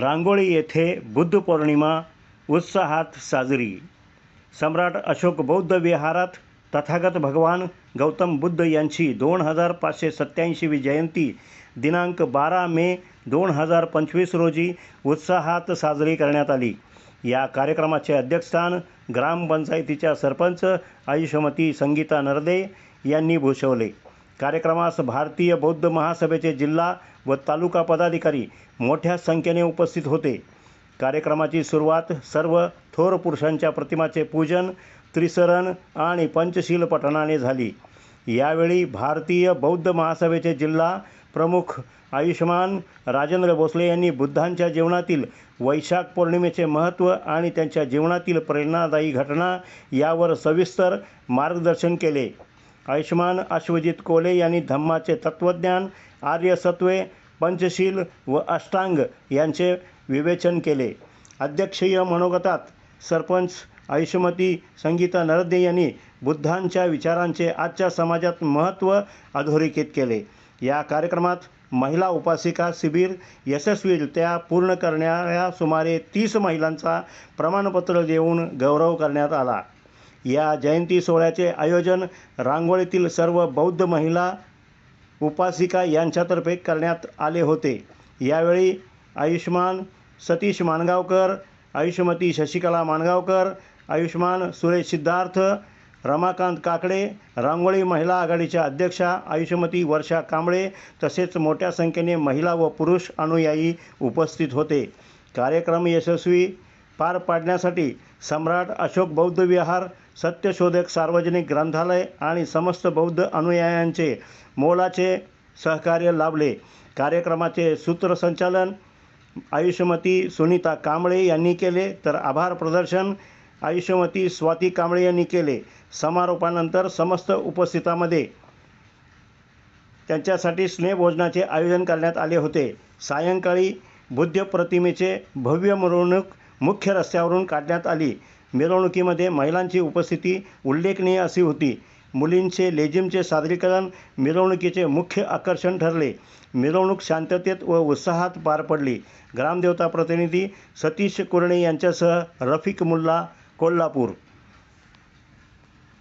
रांगोळी येथे बुद्ध पौर्णिमा उत्साहात साजरी. सम्राट अशोक बौद्ध विहारात तथागत भगवान गौतम बुद्ध यांची दोन हजार पाचशे सत्याऐंशीवी जयंती दिनांक बारा मे दोन हजार पंचवीस रोजी उत्साहात साजरी करण्यात आली. या कार्यक्रमाचे अध्यक्षस्थान ग्रामपंचायतीच्या सरपंच आयुष्यमती संगीता नरदे यांनी भूषवले. कार्यक्रमास भारतीय बौद्ध महासभेचे जिल्हा व तालुका पदाधिकारी मोठ्या संख्येने उपस्थित होते. कार्यक्रमाची सुरुवात सर्व थोर पुरुषांच्या प्रतिमाचे पूजन त्रिसरण आणि पंचशील पठणाने झाली. यावेळी भारतीय बौद्ध महासभेचे जिल्हा प्रमुख आयुष्मान राजेंद्र भोसले यांनी बुद्धांच्या जीवनातील वैशाख पौर्णिमेचे महत्त्व आणि त्यांच्या जीवनातील प्रेरणादायी घटना यावर सविस्तर मार्गदर्शन केले. आयुष्मान अश्वजित कोले यांनी धम्माचे तत्त्वज्ञान आर्यसत्वे पंचशील व अष्टांग यांचे विवेचन केले. अध्यक्षीय मनोगतात सरपंच आयुष्यमती संगीता नरदे यांनी बुद्धांच्या विचारांचे आजच्या समाजात महत्त्व अधोरेखित केले. या कार्यक्रमात महिला उपासिका शिबिर यशस्वीरित्या पूर्ण करणाऱ्या सुमारे तीस महिलांचा प्रमाणपत्र देऊन गौरव करण्यात आला. या जयंती सोहळ्याचे आयोजन रांगोळीतील सर्व बौद्ध महिला उपासिका यांच्यातर्फे करण्यात आले होते. यावेळी आयुष्मान सतीश माणगावकर आयुष्यमती शशिकला माणगावकर आयुष्मान सुरेश सिद्धार्थ रमाकांत काकडे रांगोळी महिला आघाडीच्या अध्यक्षा आयुष्यमती वर्षा कांबळे तसेच मोठ्या संख्येने महिला व पुरुष अनुयायी उपस्थित होते. कार्यक्रम यशस्वी पार पाडण्यासाठी सम्राट अशोक बौद्ध विहार सत्यशोधक सार्वजनिक ग्रंथालय आणि समस्त बौद्ध अनुयायांचे मोलाचे सहकार्य लाभले. कार्यक्रमाचे सूत्रसंचालन आयुष्यमती सुनीता कांबळे यांनी केले तर आभार प्रदर्शन आयुष्यमती स्वाती कांबळे यांनी केले. समारोपानंतर समस्त उपस्थितांमध्ये त्यांच्यासाठी स्नेहभोजनाचे आयोजन करण्यात आले होते. सायंकाळी बुद्ध प्रतिमेचे भव्य मिरवणूक मुख्य रस्त्यावरून काढण्यात आली. मिरवणुकीमध्ये महिलांची उपस्थिती उल्लेखनीय अशी होती. मुलींचे लेझिमचे सादरीकरण मिरवणुकीचे मुख्य आकर्षण ठरले. मिरवणूक शांततेत व उत्साहात पार पडली. ग्रामदेवता प्रतिनिधी सतीश कुरणे यांच्यासह रफिक मुल्ला कोल्हापूर